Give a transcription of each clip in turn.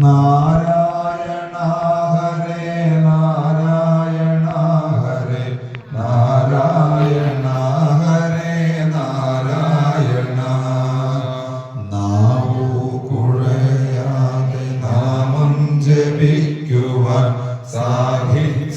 നാരായണ ഹരേ നാരായണ ഹരേ നാരായണ. ഹരേ നാരായണ നാവു കുഴയാതെ നാമം ജപിക്കുവാൻ സാധിച്ചിടേണം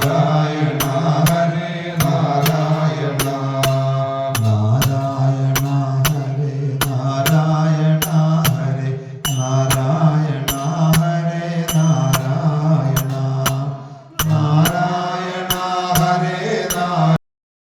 Sahara